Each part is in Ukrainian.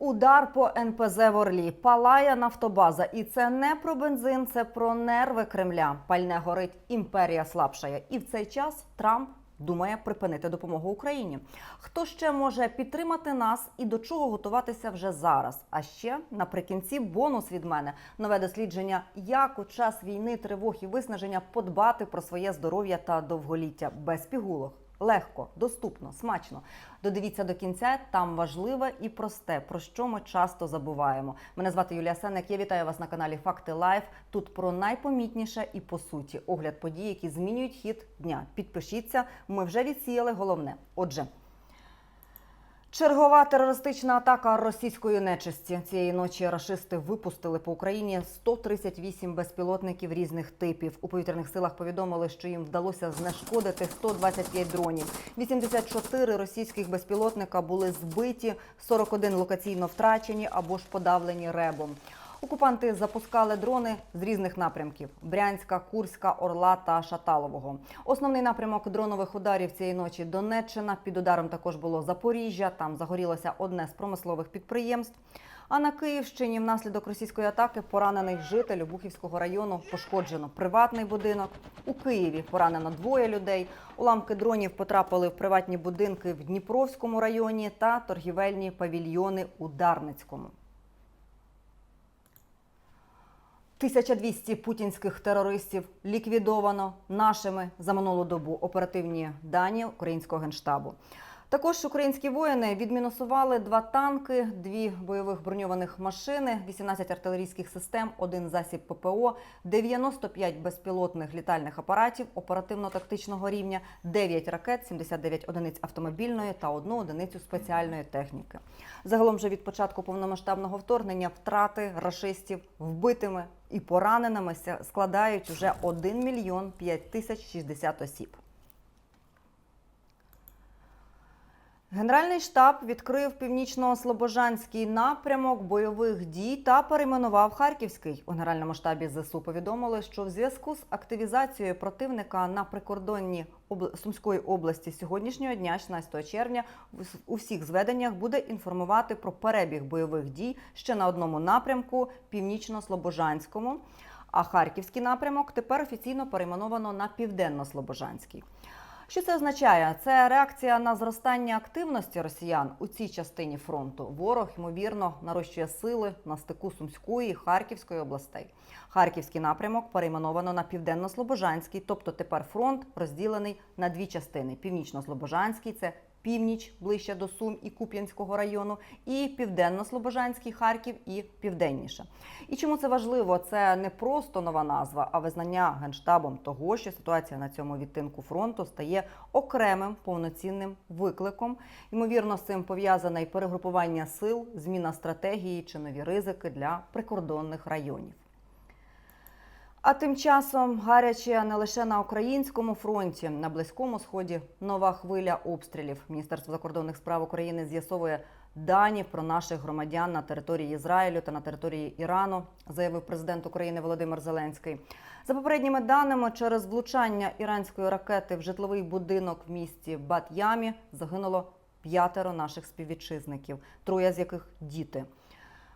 Удар по НПЗ в Орлі. Палає нафтобаза. І це не про бензин, це про нерви Кремля. Пальне горить, імперія слабшає. І в цей час Трамп думає припинити допомогу Україні. Хто ще може підтримати нас і до чого готуватися вже зараз? А ще наприкінці бонус від мене нове дослідження, як у час війни, тривог і виснаження подбати про своє здоров'я та довголіття без пігулок. Легко, доступно, смачно. Додивіться до кінця. Там важливе і просте, про що ми часто забуваємо. Мене звати Юлія Сенек. Я вітаю вас на каналі Факти Лайф. Тут про найпомітніше і по суті огляд подій, які змінюють хід дня. Підпишіться. Ми вже відсіяли головне. Отже. Чергова терористична атака російської нечисті цієї ночі. Рашисти випустили по Україні 138 безпілотників різних типів. У повітряних силах повідомили, що їм вдалося знешкодити 125 дронів. 84 російських безпілотника були збиті, 41 локаційно втрачені або ж подавлені ребом. Окупанти запускали дрони з різних напрямків: Брянська, Курська, Орла та Шаталового. Основний напрямок дронових ударів цієї ночі Донеччина. Під ударом також було Запоріжжя. Там загорілося одне з промислових підприємств. А на Київщині внаслідок російської атаки поранений житель Обухівського району пошкоджено приватний будинок. У Києві поранено двоє людей. Уламки дронів потрапили в приватні будинки в Дніпровському районі та торгівельні павільйони у Дарницькому. 1200 путінських терористів ліквідовано нашими за минулу добу оперативні дані українського генштабу. Також українські воїни відмінусували два танки, дві бойових броньованих машини, 18 артилерійських систем, один засіб ППО, 95 безпілотних літальних апаратів оперативно-тактичного рівня, 9 ракет, 79 одиниць автомобільної та одну одиницю спеціальної техніки. Загалом вже від початку повномасштабного вторгнення втрати рашистів вбитими і пораненими складають уже 1 мільйон 5 тисяч 60 осіб. Генеральний штаб відкрив північно-слобожанський напрямок бойових дій та перейменував Харківський. У генеральному штабі ЗСУ повідомили, що в зв'язку з активізацією противника на прикордонні Сумської області сьогоднішнього дня, 16 червня, у всіх зведеннях буде інформувати про перебіг бойових дій ще на одному напрямку північно-слобожанському. А харківський напрямок тепер офіційно перейменовано на південно-слобожанський. Що це означає? Це реакція на зростання активності росіян у цій частині фронту. Ворог ймовірно нарощує сили на стику Сумської і Харківської областей. Харківський напрямок перейменовано на південно-слобожанський, тобто тепер фронт розділений на дві частини: північно-слобожанський це північ ближче до Сум і Куп'янського району, і південно-слобожанський Харків і південніше. І чому це важливо? Це не просто нова назва, а визнання генштабом того, що ситуація на цьому відтинку фронту стає окремим повноцінним викликом. Ймовірно, з цим пов'язане і перегрупування сил, зміна стратегії чи нові ризики для прикордонних районів. А тим часом гаряче не лише на українському фронті, на близькому сході нова хвиля обстрілів. Міністерство закордонних справ України з'ясовує дані про наших громадян на території Ізраїлю та на території Ірану, заявив президент України Володимир Зеленський. За попередніми даними, через влучання іранської ракети в житловий будинок в місті Бат-Ямі загинуло п'ятеро наших співвітчизників, троє з яких діти.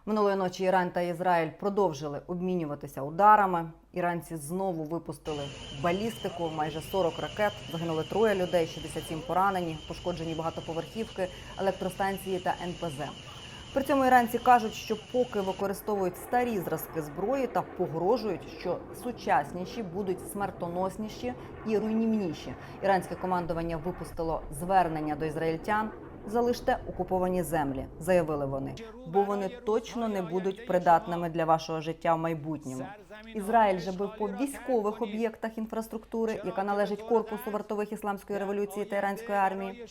Минулої ночі Іран та Ізраїль продовжили обмінюватися ударами. Іранці знову випустили балістику, майже 40 ракет. Загинули троє людей, 67 поранені, пошкоджені багатоповерхівки, електростанції та НПЗ. При цьому іранці кажуть, що поки використовують старі зразки зброї та погрожують, що сучасніші будуть смертоносніші і руйнівніші. Іранське командування випустило звернення до ізраїльтян. Залиште окуповані землі, заявили вони, бо вони точно не будуть придатними для вашого життя в майбутньому. Ізраїль же бив по військових об'єктах інфраструктури, яка належить корпусу вартових ісламської революції та іранської армії,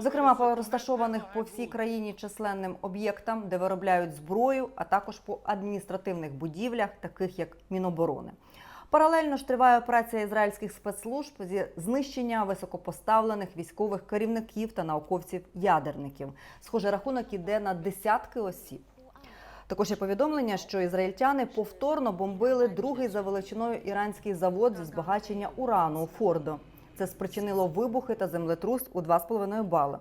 зокрема по розташованих по всій країні численним об'єктам, де виробляють зброю, а також по адміністративних будівлях, таких як Міноборони. Паралельно ж триває операція ізраїльських спецслужб зі знищення високопоставлених військових керівників та науковців-ядерників. Схоже, рахунок іде на десятки осіб. Також є повідомлення, що ізраїльтяни повторно бомбили другий за величиною іранський завод зі збагачення урану Фордо. Це спричинило вибухи та землетрус у 2,5 бали.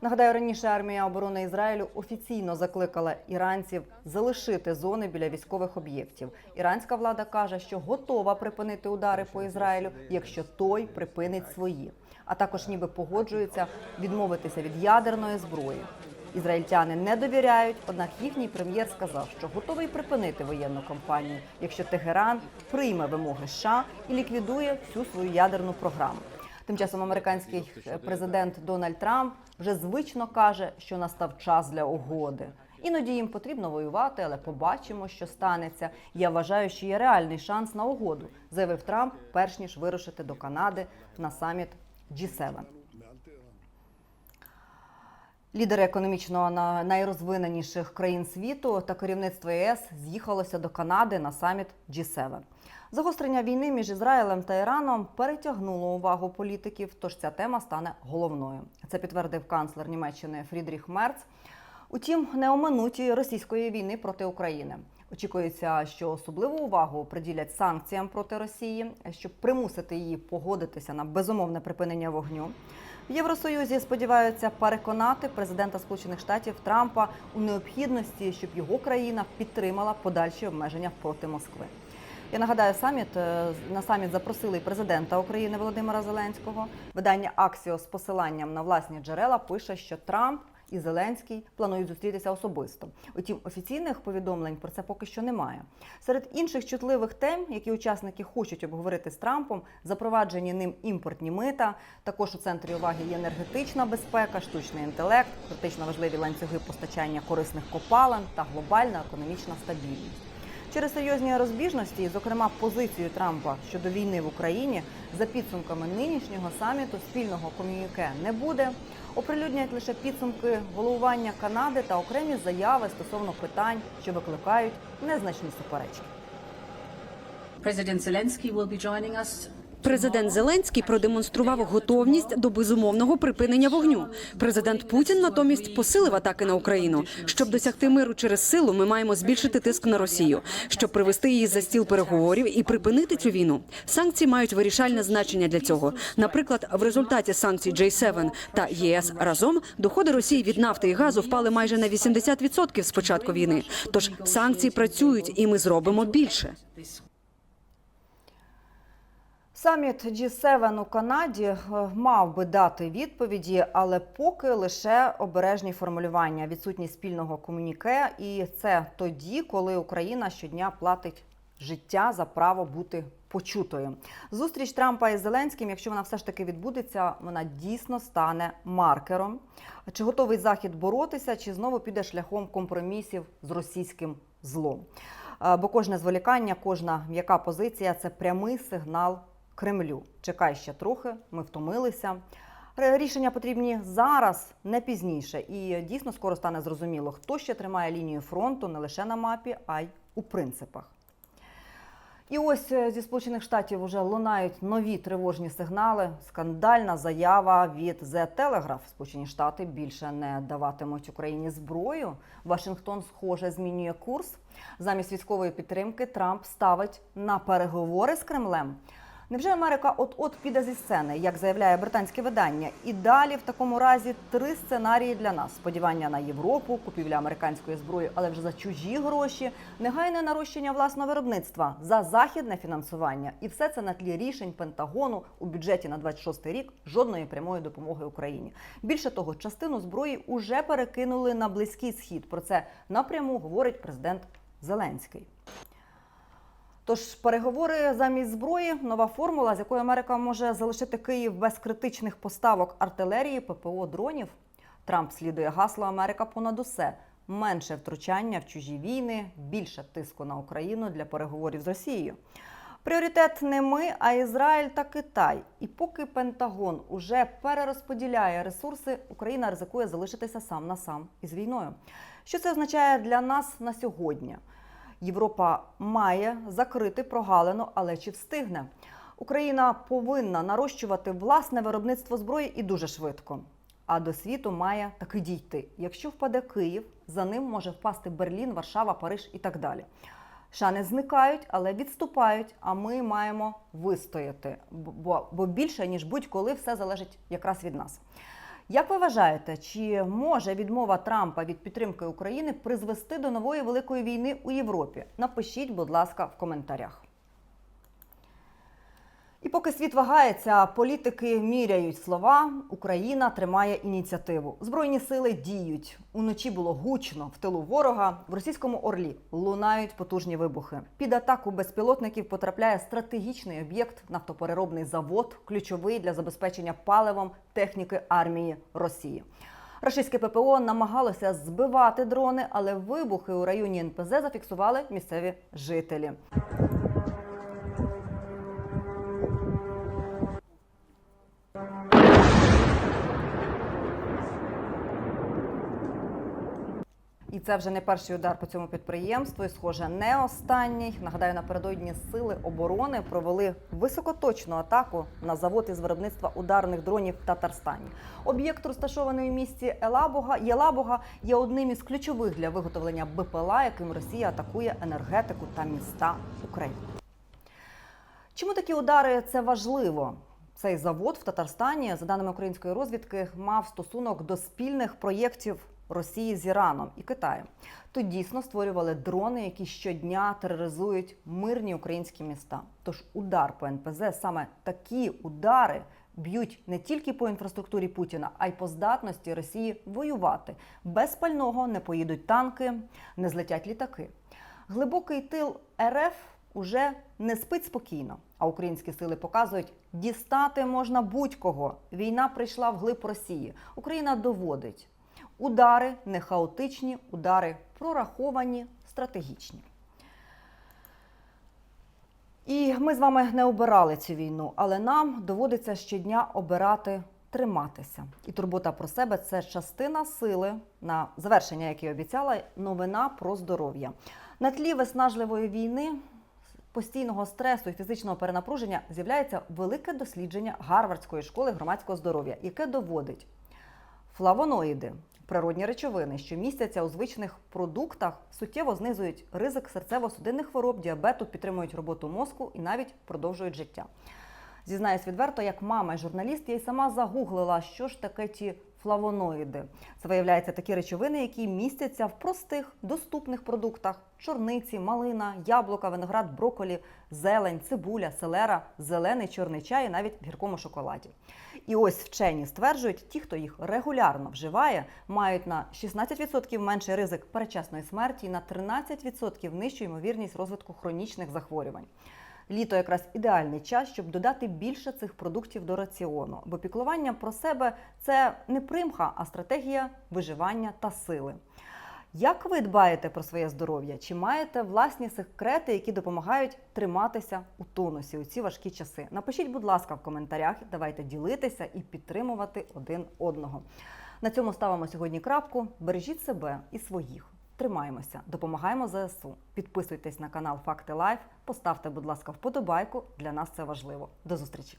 Нагадаю, раніше армія оборони Ізраїлю офіційно закликала іранців залишити зони біля військових об'єктів. Іранська влада каже, що готова припинити удари по Ізраїлю, якщо той припинить свої. А також ніби погоджується відмовитися від ядерної зброї. Ізраїльтяни не довіряють, однак їхній прем'єр сказав, що готовий припинити воєнну кампанію, якщо Тегеран прийме вимоги США і ліквідує всю свою ядерну програму. Тим часом американський е, президент Дональд Трамп вже звично каже, що настав час для угоди. Іноді їм потрібно воювати, але побачимо, що станеться. Я вважаю, що є реальний шанс на угоду, заявив Трамп, перш ніж вирушити до Канади на саміт G7. Лідери економічно на- найрозвиненіших країн світу та керівництво ЄС з'їхалося до Канади на саміт G7. Загострення війни між Ізраїлем та Іраном перетягнуло увагу політиків, тож ця тема стане головною. Це підтвердив канцлер Німеччини Фрідріх Мерц. Утім, не оминуть і російської війни проти України. Очікується, що особливу увагу приділять санкціям проти Росії, щоб примусити її погодитися на безумовне припинення вогню. В Євросоюзі сподіваються переконати президента Сполучених Штатів Трампа у необхідності, щоб його країна підтримала подальші обмеження проти Москви. Я нагадаю, саміт е, на саміт запросили і президента України Володимира Зеленського. Видання Аксіо з посиланням на власні джерела пише, що Трамп і Зеленський планують зустрітися особисто. Утім, офіційних повідомлень про це поки що немає. Серед інших чутливих тем, які учасники хочуть обговорити з Трампом, запроваджені ним імпортні мита. Також у центрі уваги є енергетична безпека, штучний інтелект, критично важливі ланцюги постачання корисних копалин та глобальна економічна стабільність. Через серйозні розбіжності, зокрема позицію Трампа щодо війни в Україні, за підсумками нинішнього саміту спільного ком'юніке не буде. Оприлюднять лише підсумки головування Канади та окремі заяви стосовно питань, що викликають незначні суперечки. Президент Зеленський will be joining us. Президент Зеленський продемонстрував готовність до безумовного припинення вогню. Президент Путін натомість посилив атаки на Україну. Щоб досягти миру через силу, ми маємо збільшити тиск на Росію, щоб привести її за стіл переговорів і припинити цю війну. Санкції мають вирішальне значення для цього. Наприклад, в результаті санкцій J7 та ЄС разом доходи Росії від нафти і газу впали майже на 80% з початку війни. Тож санкції працюють, і ми зробимо більше. Саміт G7 у Канаді е, мав би дати відповіді, але поки лише обережні формулювання, відсутність спільного комуніке, і це тоді, коли Україна щодня платить життя за право бути почутою. Зустріч Трампа із Зеленським, якщо вона все ж таки відбудеться, вона дійсно стане маркером. Чи готовий захід боротися, чи знову піде шляхом компромісів з російським злом? Е, Бо кожне зволікання, кожна м'яка позиція це прямий сигнал Кремлю. Чекай ще трохи, ми втомилися. Рішення потрібні зараз, не пізніше. І дійсно скоро стане зрозуміло, хто ще тримає лінію фронту не лише на мапі, а й у принципах. І ось е, зі Сполучених Штатів вже лунають нові тривожні сигнали. Скандальна заява від The Telegraph. Сполучені Штати більше не даватимуть Україні зброю. Вашингтон, схоже, змінює курс. Замість військової підтримки Трамп ставить на переговори з Кремлем. Невже Америка от-от піде зі сцени, як заявляє британське видання? І далі в такому разі три сценарії для нас: сподівання на Європу, купівля американської зброї, але вже за чужі гроші, негайне нарощення власного виробництва за західне фінансування, і все це на тлі рішень Пентагону у бюджеті на 26 рік жодної прямої допомоги Україні. Більше того, частину зброї уже перекинули на близький схід. Про це напряму говорить президент Зеленський. Тож переговори замість зброї нова формула, з якою Америка може залишити Київ без критичних поставок артилерії, ППО, дронів. Трамп слідує гасло Америка понад усе. Менше втручання в чужі війни, більше тиску на Україну для переговорів з Росією. Пріоритет не ми, а Ізраїль та Китай. І поки Пентагон уже перерозподіляє ресурси, Україна ризикує залишитися сам на сам із війною. Що це означає для нас на сьогодні? Європа має закрити прогалину, але чи встигне? Україна повинна нарощувати власне виробництво зброї і дуже швидко. А до світу має таки дійти. Якщо впаде Київ, за ним може впасти Берлін, Варшава, Париж і так далі. Шани зникають, але відступають. А ми маємо вистояти, бо, бо більше ніж будь-коли все залежить якраз від нас. Як ви вважаєте, чи може відмова Трампа від підтримки України призвести до нової великої війни у Європі? Напишіть, будь ласка, в коментарях. І поки світ вагається, політики міряють слова. Україна тримає ініціативу. Збройні сили діють. Уночі було гучно в тилу ворога. В російському орлі лунають потужні вибухи. Під атаку безпілотників потрапляє стратегічний об'єкт, нафтопереробний завод, ключовий для забезпечення паливом техніки армії Росії. Російське ППО намагалося збивати дрони, але вибухи у районі НПЗ зафіксували місцеві жителі. Це вже не перший удар по цьому підприємству. І, схоже, не останній. Нагадаю, напередодні сили оборони провели високоточну атаку на завод із виробництва ударних дронів в Татарстані. Об'єкт, розташований у місті Елабуга, Єлабуга, є одним із ключових для виготовлення БПЛА, яким Росія атакує енергетику та міста України. Чому такі удари це важливо? Цей завод в Татарстані, за даними української розвідки, мав стосунок до спільних проєктів Росії з Іраном і Китаєм. Тут дійсно створювали дрони, які щодня тероризують мирні українські міста. Тож удар по НПЗ саме такі удари б'ють не тільки по інфраструктурі Путіна, а й по здатності Росії воювати. Без пального не поїдуть танки, не злетять літаки. Глибокий тил РФ уже не спить спокійно. А українські сили показують, дістати можна будь-кого. Війна прийшла в глиб Росії. Україна доводить. Удари не хаотичні, удари прораховані, стратегічні. І ми з вами не обирали цю війну, але нам доводиться щодня обирати триматися. І турбота про себе це частина сили, на завершення, як і обіцяла, новина про здоров'я. На тлі виснажливої війни, постійного стресу і фізичного перенапруження з'являється велике дослідження Гарвардської школи громадського здоров'я, яке доводить флавоноїди, природні речовини, що містяться у звичних продуктах, суттєво знизують ризик серцево-судинних хвороб, діабету, підтримують роботу мозку і навіть продовжують життя. Зізнаюсь відверто, як мама і журналіст, я й сама загуглила, що ж таке ті флавоноїди. Це виявляється такі речовини, які містяться в простих доступних продуктах: чорниці, малина, яблука, виноград, броколі, зелень, цибуля, селера, зелений чорний чай, і навіть в гіркому шоколаді. І ось вчені стверджують, ті, хто їх регулярно вживає, мають на 16% менший ризик передчасної смерті і на 13% нижчу ймовірність розвитку хронічних захворювань. Літо якраз ідеальний час, щоб додати більше цих продуктів до раціону, бо піклування про себе це не примха, а стратегія виживання та сили. Як ви дбаєте про своє здоров'я? Чи маєте власні секрети, які допомагають триматися у тонусі у ці важкі часи? Напишіть, будь ласка, в коментарях. Давайте ділитися і підтримувати один одного. На цьому ставимо сьогодні крапку. Бережіть себе і своїх. Тримаємося, допомагаємо ЗСУ. Підписуйтесь на канал Факти Лайф. Поставте, будь ласка, вподобайку. Для нас це важливо. До зустрічі!